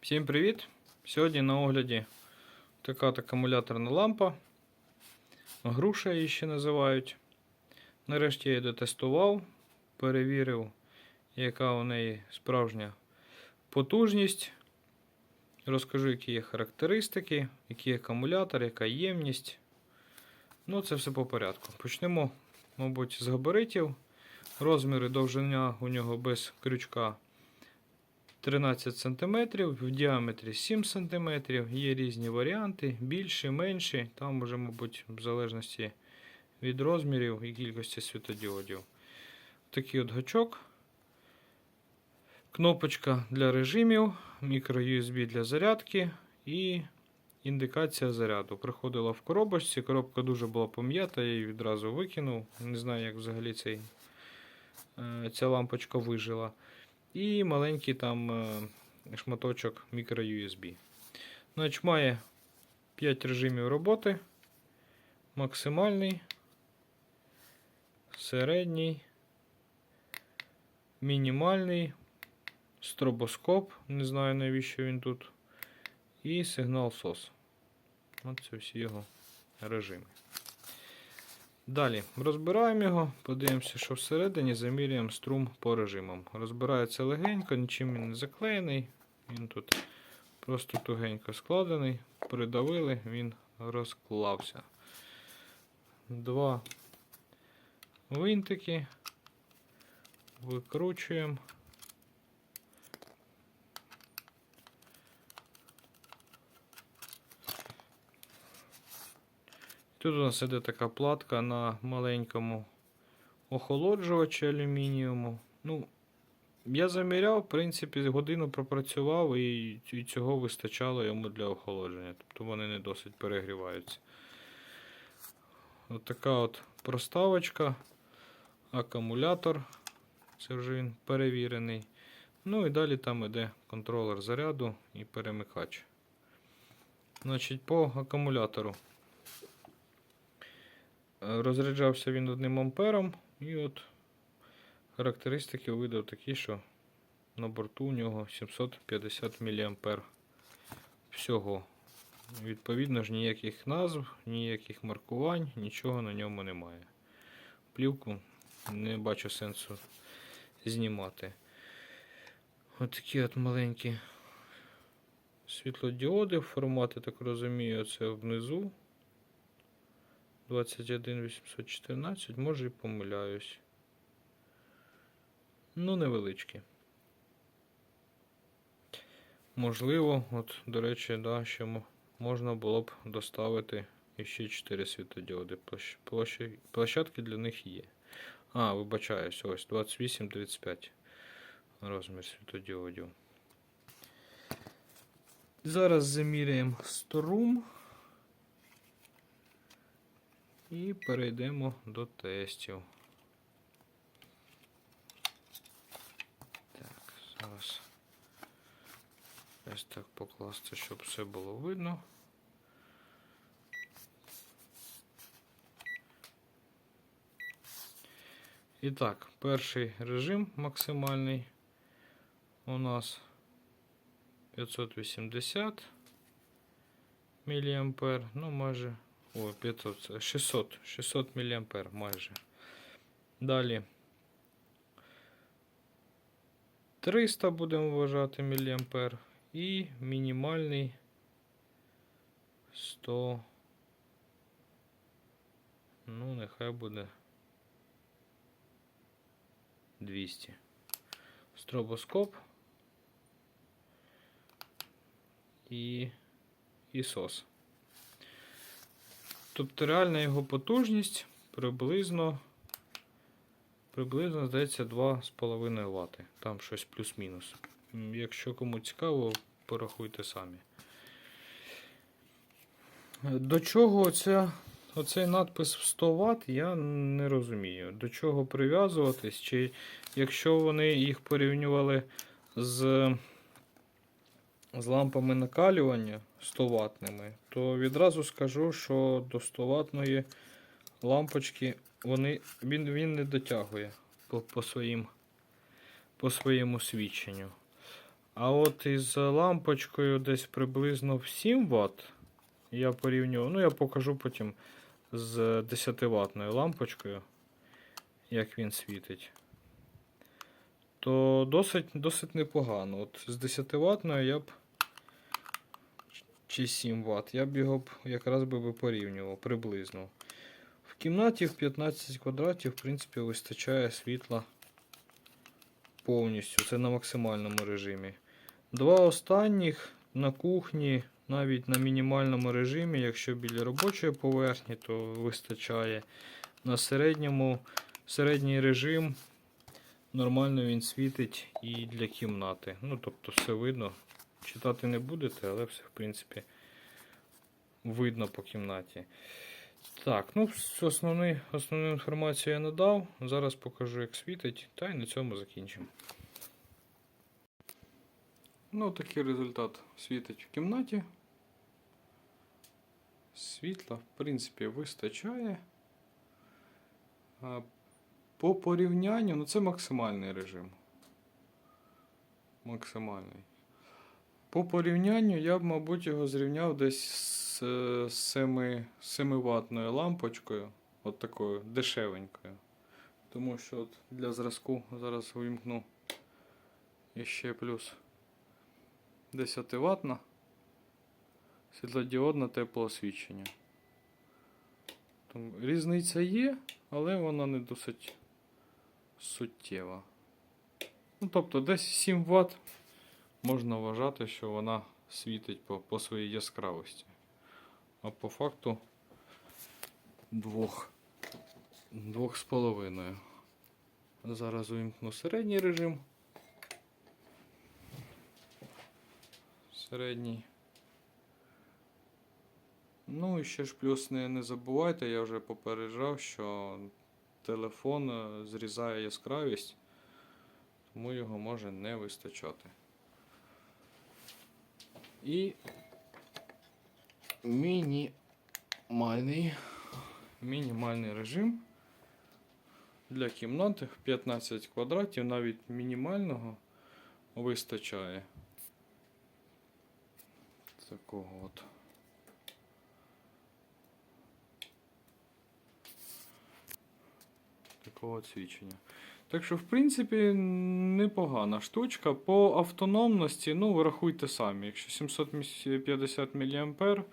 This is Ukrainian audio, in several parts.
Всім привіт! Сьогодні на огляді така акумуляторна лампа. Груша її ще називають. Нарешті я її дотестував, перевірив, яка у неї справжня потужність. Розкажу, які є характеристики, який акумулятор, яка ємність. Ну, це все по порядку. Почнемо, мабуть, з габаритів. Розміри довжина у нього без крючка 13 см, в діаметрі 7 см, є різні варіанти, більші, менші, там вже, мабуть, в залежності від розмірів і кількості світодіодів. Такий от гачок, кнопочка для режимів, мікро-USB для зарядки і індикація заряду. Приходила в коробочці, коробка дуже була пом'ята, я її відразу викинув. Не знаю, як взагалі цей, е, ця лампочка вижила і маленький там е, шматочок мікро-USB. Значить, має 5 режимів роботи. Максимальний, середній, мінімальний, стробоскоп, не знаю навіщо він тут, і сигнал SOS. От це всі його режими. Далі розбираємо його, подивимося, що всередині замірюємо струм по режимам. Розбирається легенько, нічим він не заклеєний. Він тут просто тугенько складений. Придавили, він розклався. Два винтики. Викручуємо. Тут у нас іде така платка на маленькому охолоджувачі алюмініуму. Ну, я заміряв, в принципі, годину пропрацював і цього вистачало йому для охолодження. Тобто вони не досить перегріваються. От от проставочка, акумулятор. Це вже він перевірений. Ну і далі там іде контролер заряду і перемикач. Значить, по акумулятору. Розряджався він 1 ампером, і от характеристики видав такі, що на борту у нього 750 мА всього. Відповідно ж, ніяких назв, ніяких маркувань, нічого на ньому немає. Плівку не бачу сенсу знімати. От такі от маленькі світлодіоди в форматі, так розумію, це внизу. 21814, може і помиляюсь. Ну, невеличкі. Можливо, от, до речі, да, ще можна було б доставити іще 4 світодіоди. Площадки для них є. А, вибачаюсь, ось 28-35 розмір світодіодів. Зараз заміряємо струм. І перейдемо до тестів. Так, зараз ось так покласти, щоб все було видно. І так, перший режим максимальний у нас 580 мА, ну майже Ой, 500, це 600, 600 мА майже. Далі 300 будемо вважати мА і мінімальний 100. Ну, нехай буде 200. Стробоскоп і, і сос. Тобто реальна його потужність приблизно, приблизно здається, 2,5 Вт. Там щось плюс-мінус. Якщо кому цікаво, порахуйте самі. До чого оця, оцей надпис в 100 Вт, я не розумію. До чого прив'язуватись, чи якщо вони їх порівнювали з з лампами накалювання 100 ватними, то відразу скажу, що до 100 ватної лампочки вони, він, він не дотягує по, по, своїм, по своєму свідченню. А от із лампочкою десь приблизно в 7 Вт. Я порівнював, ну я покажу потім з 10 ватною лампочкою, як він світить. То досить, досить непогано. От з 10 ватною я б. Чи 7 Вт, я б його б якраз би порівнював приблизно. В кімнаті в 15 квадратів, в принципі, вистачає світла повністю. Це на максимальному режимі. Два останніх на кухні, навіть на мінімальному режимі, якщо біля робочої поверхні, то вистачає. На середньому середній режим нормально він світить і для кімнати. Ну, тобто все видно. Читати не будете, але все, в принципі, видно по кімнаті. Так, ну, основний, основну інформацію я надав. Зараз покажу, як світить, та й на цьому закінчимо. Ну, такий результат світить в кімнаті. Світла, в принципі, вистачає. По порівнянню, ну це максимальний режим. Максимальний. По порівнянню я б, мабуть, його зрівняв десь з 7, 7 ватною лампочкою, от такою дешевенькою. Тому що от для зразку зараз вимкну іще плюс 10 ватна світлодіодне теплоосвічення. Різниця є, але вона не досить суттєва. Ну, тобто десь 7 Вт можна вважати, що вона світить по, по своїй яскравості. А по факту двох, двох з половиною. Зараз увімкну середній режим. Середній. Ну і ще ж плюс не, не забувайте, я вже попереджав, що телефон е, зрізає яскравість, тому його може не вистачати. І мінімальний, мінімальний режим для кімнати 15 квадратів, навіть мінімального вистачає. Такого от. Такого свідчення. Так що, в принципі, непогана штучка. По автономності, ну, рахуйте самі. Якщо 750 мА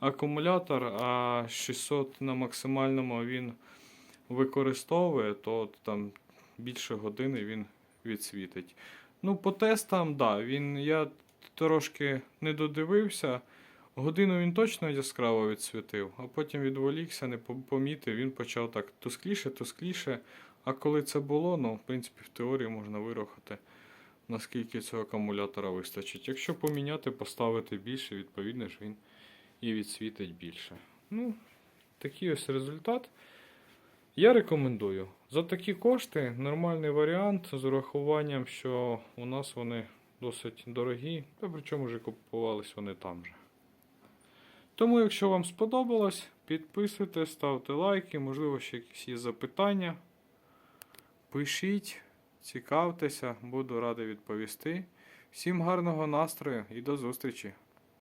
акумулятор, а 600 на максимальному він використовує, то там більше години він відсвітить. Ну, по тестам, да, він, я трошки не додивився. Годину він точно яскраво відсвітив, а потім відволікся, не помітив, він почав так тускліше, тускліше. А коли це було, ну, в принципі, в теорії можна вирахувати, наскільки цього акумулятора вистачить. Якщо поміняти, поставити більше, відповідно ж він і відсвітить більше. Ну, такий ось результат. Я рекомендую. За такі кошти нормальний варіант з урахуванням, що у нас вони досить дорогі, та причому вже купувались вони там же. Тому, якщо вам сподобалось, підписуйте, ставте лайки, можливо, ще якісь є запитання. Пишіть, цікавтеся, буду радий відповісти. Всім гарного настрою і до зустрічі!